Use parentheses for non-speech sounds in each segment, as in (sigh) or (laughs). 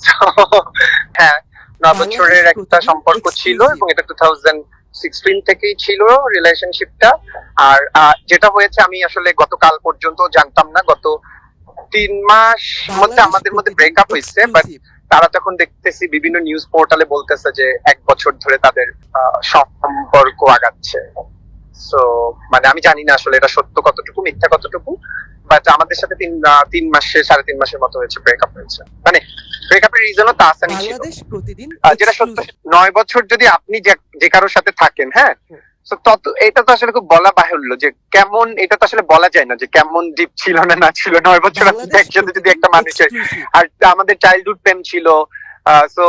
(laughs) হ্যাঁ নয় বছরের একটা সম্পর্ক ছিল এবং এটা টু থাউজেন্ড সিক্সটিন থেকেই ছিল রিলেশনশিপটা আর যেটা হয়েছে আমি আসলে গতকাল পর্যন্ত জানতাম না গত তিন মাস মধ্যে আমাদের মধ্যে ব্রেকআপ হয়েছে বাট তারা তখন দেখতেছি বিভিন্ন নিউজ পোর্টালে বলতেছে যে এক বছর ধরে তাদের সম্পর্ক আগাচ্ছে। সো মানে আমি জানি না আসলে এটা সত্য কতটুকু মিথ্যা কতটুকু বাট আমাদের সাথে তিন তিন মাসে সাড়ে তিন মাসের মতো হয়েছে ব্রেকআপ হয়েছে। মানে ব্রেকআপের রিজনও তাসানি ছিল। যেটা সত্য নয় বছর যদি আপনি যে যে কারোর সাথে থাকেন হ্যাঁ? তত এটা তো আসলে খুব বলা বাহুল্য যে কেমন এটা তো আসলে বলা যায় না যে কেমন ডিপ ছিল না না ছিল। নয় বছর একসাথে যদি একটা মানুষের আর আমাদের চাইল্ডহুড প্রেম ছিল। So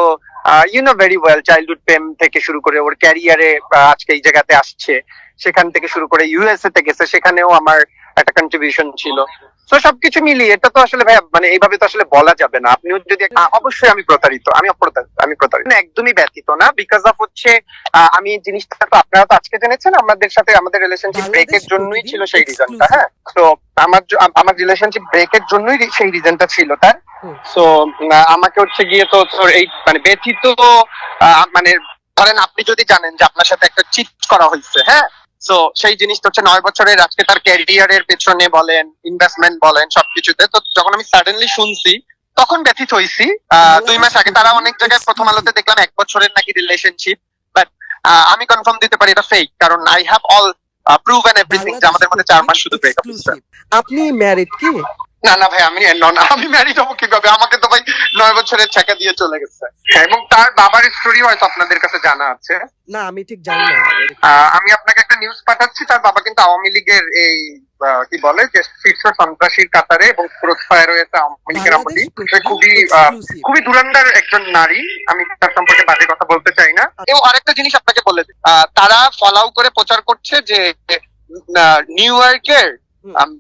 you know very well childhood প্রেম থেকে শুরু করে ওর ক্যারিয়ারে আজকে এই জায়গাতে আসছে। সেখান থেকে শুরু করে ইউএসএ তে গেছে। সেখানেও আমার একটা কন্ট্রিবিউশন ছিল। তো সবকিছু মিলিয়ে এটা তো আসলে ভাই মানে এইভাবে তো আসলে বলা যাবে না। আপনিও যদি অবশ্যই আমি প্রতারিত আমি আমি প্রতারিত। না, একদমই ব্যতীত না বিকজ অফ হচ্ছে আমি জিনিসটা তো আপনারা তো আজকে জেনেছেন আমাদের সাথে আমাদের রিলেশনশিপ ব্রেকের জন্যই ছিল সেই রিজনটা হ্যাঁ? তো আমার আমার রিলেশনশিপ ব্রেকের জন্যই সেই রিজনটা ছিল তার। সো আমাকে হচ্ছে গিয়ে তো তোর এই মানে ব্যথিত মানে ধরেন আপনি যদি জানেন যে আপনার সাথে একটা চিট করা হয়েছে হ্যাঁ? সো সেই জিনিসটা হচ্ছে নয় বছরের আজকে তার ক্যারিয়ারের পেছনে বলেন ইনভেস্টমেন্ট বলেন সবকিছুতে। তো যখন আমি সাডেনলি শুনছি তখন ব্যথিত হয়েছি দুই মাস আগে তারা অনেক জায়গায় প্রথম আলোতে দেখলাম এক বছরের নাকি রিলেশনশিপ বাট আমি কনফার্ম দিতে পারি এটা ফেক কারণ I have all prove and everything যে আমাদের মধ্যে চার মাস শুধু ব্রেকআপ আপনি ম্যারিড কি? না না ভাই আমি না আমি ম্যারিড হব কীভাবে? আমাকে তো ভাই নয় বছরের ছেঁকা দিয়ে চলে গেছে। হ্যাঁ, এবং তার বাবার স্টোরি হয়তো আপনাদের কাছে জানা আছে। না আমি ঠিক জানি না। আমি আপনাকে একটা নিউজ পাঠাচ্ছি তার বাবা কিন্তু আওয়ামী লীগের এই কি বলে যে শীর্ষ সন্ত্রাসীর কাতারে এবং ক্রসফায়ার হয়েছে আওয়ামী লীগের আমলি খুবই খুবই দুরান্দার একজন নারী। আমি তার সম্পর্কে বাজে কথা বলতে চাই না। এবং আরেকটা জিনিস আপনাকে বলে তারা ফলাও করে প্রচার করছে যে নিউ ইয়র্কের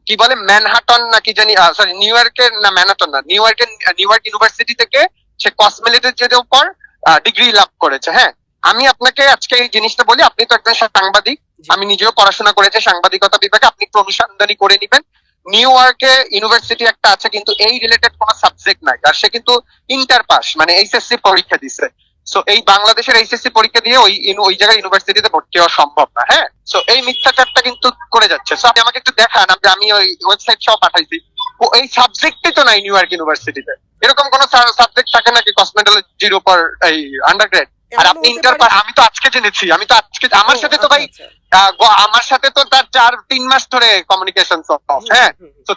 কি বলে ম্যানহাটন না কি জানি সরি নিউ ইয়র্কের না ম্যানহাটন না নিউ ইয়র্কের নিউ ইয়র্ক ইউনিভার্সিটি থেকে সে কসমেলিটের উপর ডিগ্রি লাভ করেছে হ্যাঁ। আমি আপনাকে আজকে এই জিনিসটা বলি আপনি তো একজন সাংবাদিক আমি নিজেও পড়াশোনা করেছি সাংবাদিকতা বিভাগে আপনি একটু অনুসন্ধানী করে নেবেন। নিউ ইয়র্কে ইউনিভার্সিটি একটা আছে কিন্তু এই রিলেটেড কোনো সাবজেক্ট নাই আর সে কিন্তু ইন্টার পাস মানে এইচএসসি পরীক্ষা দিছে। সো এই বাংলাদেশের এইচএসসি পরীক্ষা দিয়ে ওই ওই জায়গায় ইউনিভার্সিটিতে ভর্তি হওয়া সম্ভব না হ্যাঁ? সো এই মিথ্যাচারটা কিন্তু করে যাচ্ছে। সো আপনি আমাকে একটু দেখান আপনি আমি ওই ওয়েবসাইট সহ পাঠাইছি। এই সাবজেক্টই তো নাই নিউ ইয়র্ক ইউনিভার্সিটিতে এরকম কোন সাবজেক্ট থাকে নাকি কসমেটোলজির উপর এই আন্ডারগ্রেড আর আপনি ইন্টার পারে- আমি তো আজকে জেনেছি। আমি তো আজকে আমার সাথে তো ভাই আচ্ছা, আচ্ছা। আমার সাথে তো তার চার তিন মাস ধরে কমিউনিকেশন হ্যাঁ? তো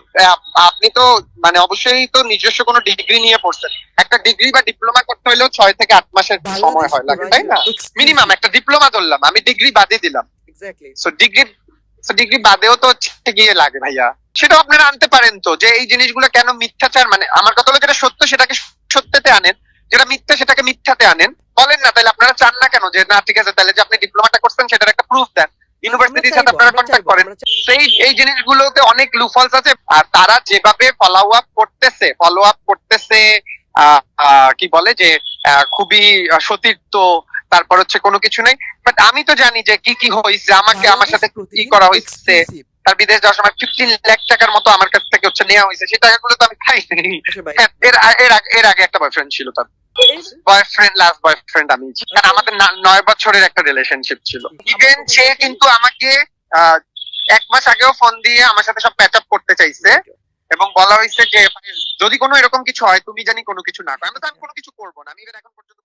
আপনি তো মানে অবশ্যই তো নিজস্ব কোনো ডিগ্রি নিয়ে পড়ছেন। একটা ডিগ্রি বা ডিপ্লোমা করতে হলেও ছয় থেকে আট মাসের সময় হয় লাগে তাই না? মিনিমাম একটা ডিপ্লোমা ধরলাম। আমি ডিগ্রি বাদে দিলাম। Exactly. সো ডিগ্রি ডিগ্রি বাদেও তো গিয়ে লাগে ভাইয়া। সেটাও আপনারা আনতে পারেন তো যে এই জিনিসগুলো কেন মিথ্যাচার মানে আমার কথা হলো যেটা সত্য সেটাকে সত্যতে আনেন। যেটা মিথ্যা সেটাকে মিথ্যাতে আনেন বলেন না তাহলে আপনারা চান না কেন যে না ঠিক আছে তাহলে যে আপনি ডিপ্লোমাটা করছেন সেটার একটা প্রুফ দেন ইউনিভার্সিটির সাথে আপনারা কন্ট্যাক্ট করেন। সেই এই জিনিসগুলোতে অনেক লুফলস আছে আর তারা যেভাবে ফলো আপ করতেছে ফলো আপ করতেছে কি বলে যে খুবই সতীর্থ তারপর হচ্ছে কোনো কিছু নেই বাট আমি তো জানি যে কি কি হয়েছে আমাকে আমার সাথে কি করা হয়েছে। তার বিদেশ যাওয়ার সময় ফিফটিন লাখ টাকার মতো আমার কাছ থেকে হচ্ছে নেওয়া হয়েছে। সেই টাকাগুলো তো আমি হ্যাঁ, এর এর আগে- একটা বয়ফ্রেন্ড ছিল তার। বয়ফ্রেন্ড লাস্ট বয়ফ্রেন্ড আমি। কারণ আমাদের নয় বছরের একটা রিলেশনশিপ ছিল। ইভেন সে কিন্তু আমাকে আহ, এক মাস আগেও ফোন দিয়ে আমার সাথে সব প্যাচ আপ করতে চাইছে। এবং বলা হয়েছে যে যদি কোনো এরকম কিছু হয় তুমি জানি কোনো কিছু না করো। আমি তো আমি কোনো কিছু করব না। আমি এখন পর্যন্ত